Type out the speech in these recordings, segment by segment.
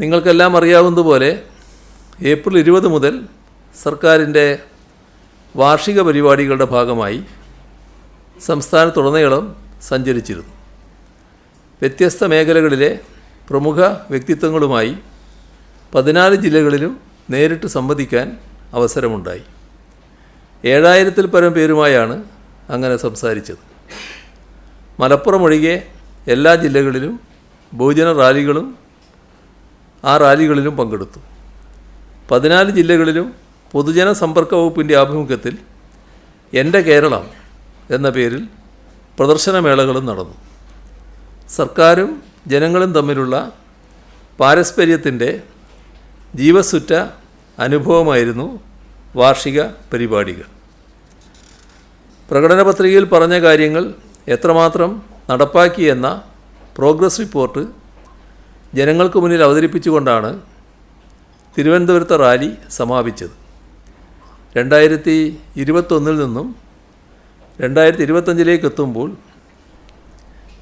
നിങ്ങൾക്കെല്ലാം അറിയാവുന്നതുപോലെ ഏപ്രിൽ ഇരുപത് മുതൽ സർക്കാരിന്റെ വാർഷിക പരിപാടികളുടെ ഭാഗമായി സംസ്ഥാനത്തുടനീളം സഞ്ചരിച്ചിരുന്നു. വ്യത്യസ്ത മേഖലകളിലെ പ്രമുഖ വ്യക്തിത്വങ്ങളുമായി പതിനാല് ജില്ലകളിലും നേരിട്ട് സംവദിക്കാൻ അവസരമുണ്ടായി. ഏഴായിരത്തിൽ പരം പേരുമായാണ് അങ്ങനെ സംസാരിച്ചത്. മലപ്പുറം ഒഴികെ എല്ലാ ജില്ലകളിലും ബഹുജന റാലികളും ആ റാലികളിലും പങ്കെടുത്തു. പതിനാല് ജില്ലകളിലും പൊതുജന സമ്പർക്ക വകുപ്പിന്റെ ആഭിമുഖ്യത്തിൽ എന്റെ കേരളം എന്ന പേരിൽ പ്രദർശനമേളകളും നടന്നു. സർക്കാരും ജനങ്ങളും തമ്മിലുള്ള പാരസ്പര്യത്തിന്റെ ജീവസുറ്റ അനുഭവമായിരുന്നു വാർഷിക പരിപാടികൾ. പ്രകടന പത്രികയിൽ പറഞ്ഞ കാര്യങ്ങൾ എത്രമാത്രം നടപ്പാക്കിയെന്ന പ്രോഗ്രസ് റിപ്പോർട്ട് ജനങ്ങൾക്ക് മുന്നിൽ അവതരിപ്പിച്ചുകൊണ്ടാണ് തിരുവനന്തപുരത്തെ റാലി സമാപിച്ചത്. രണ്ടായിരത്തി ഇരുപത്തൊന്നിൽ നിന്നും രണ്ടായിരത്തി ഇരുപത്തഞ്ചിലേക്ക് എത്തുമ്പോൾ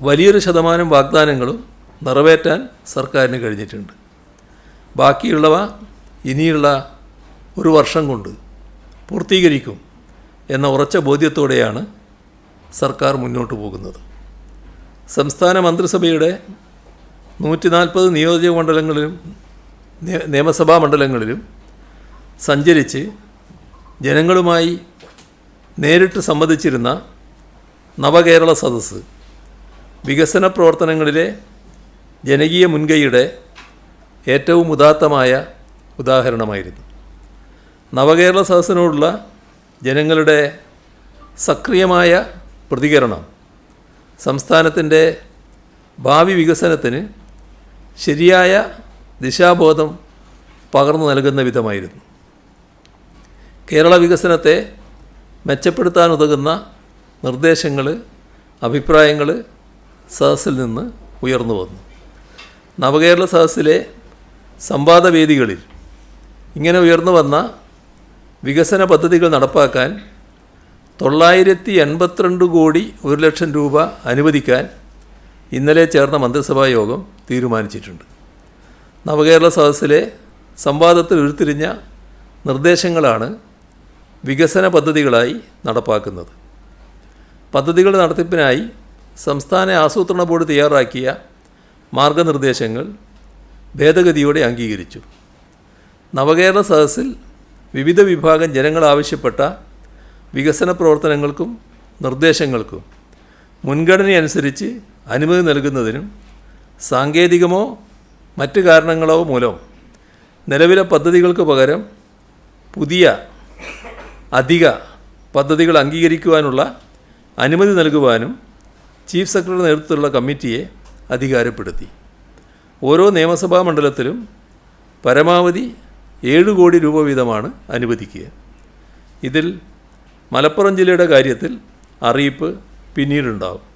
വലിയൊരു ശതമാനം വാഗ്ദാനങ്ങളും നിറവേറ്റാൻ സർക്കാരിന് കഴിഞ്ഞിട്ടുണ്ട്. ബാക്കിയുള്ളവ ഇനിയുള്ള ഒരു വർഷം കൊണ്ട് പൂർത്തീകരിക്കും എന്ന ഉറച്ച ബോധ്യത്തോടെയാണ് സർക്കാർ മുന്നോട്ട് പോകുന്നത്. സംസ്ഥാന മന്ത്രിസഭയുടെ നൂറ്റി നാൽപ്പത് നിയോജക മണ്ഡലങ്ങളിലും നിയമസഭാ മണ്ഡലങ്ങളിലും സഞ്ചരിച്ച് ജനങ്ങളുമായി നേരിട്ട് സംബന്ധിച്ചിരുന്ന നവകേരള സദസ്സ് വികസന പ്രവർത്തനങ്ങളിലെ ജനകീയ മുൻകൈയുടെ ഏറ്റവും ഉദാത്തമായ ഉദാഹരണമായിരുന്നു. നവകേരള സദസ്സിനോടുള്ള ജനങ്ങളുടെ സക്രിയമായ പ്രതികരണം സംസ്ഥാനത്തിന്റെ ഭാവി വികസനത്തിന് ശരിയായ ദിശാബോധം പകർന്നു നൽകുന്ന വിധമായിരുന്നു. കേരള വികസനത്തെ മെച്ചപ്പെടുത്താനുതകുന്ന നിർദ്ദേശങ്ങൾ അഭിപ്രായങ്ങൾ സദസ്സിൽ നിന്ന് ഉയർന്നു വന്നു. നവകേരള സദസ്സിലെ സംവാദവേദികളിൽ ഇങ്ങനെ ഉയർന്നു വന്ന വികസന പദ്ധതികൾ നടപ്പാക്കാൻ തൊള്ളായിരത്തി എൺപത്തിരണ്ട് കോടി ഒരു ലക്ഷം രൂപ അനുവദിക്കാൻ ഇന്നലെ ചേർന്ന മന്ത്രിസഭാ യോഗം തീരുമാനിച്ചിട്ടുണ്ട്. നവകേരള സദസ്സിലെ സംവാദത്തിൽ ഉരുത്തിരിഞ്ഞ നിർദ്ദേശങ്ങളാണ് വികസന പദ്ധതികളായി നടപ്പാക്കുന്നത്. പദ്ധതികളുടെ നടത്തിപ്പിനായി സംസ്ഥാന ആസൂത്രണ ബോർഡ് തയ്യാറാക്കിയ മാർഗനിർദ്ദേശങ്ങൾ ഭേദഗതിയോടെ അംഗീകരിച്ചു. നവകേരള സദസ്സിൽ വിവിധ വിഭാഗം ജനങ്ങൾ ആവശ്യപ്പെട്ട വികസന പ്രവർത്തനങ്ങൾക്കും നിർദ്ദേശങ്ങൾക്കും മുൻഗണനയനുസരിച്ച് അനുമതി നൽകുന്നതിനും സാങ്കേതികമോ മറ്റ് കാരണങ്ങളോ മൂലം നിലവിലെ പദ്ധതികൾക്ക് പകരം പുതിയ അധിക പദ്ധതികൾ അംഗീകരിക്കുവാനുള്ള അനുമതി നൽകുവാനും ചീഫ് സെക്രട്ടറി നേതൃത്വത്തിലുള്ള കമ്മിറ്റിയെ അധികാരപ്പെടുത്തി. ഓരോ നിയമസഭാ മണ്ഡലത്തിലും പരമാവധി ഏഴ് കോടി രൂപ വീതമാണ് അനുവദിക്കുക. ഇതിൽ മലപ്പുറം ജില്ലയുടെ കാര്യത്തിൽ അറിയിപ്പ് പിന്നീടുണ്ടാവും.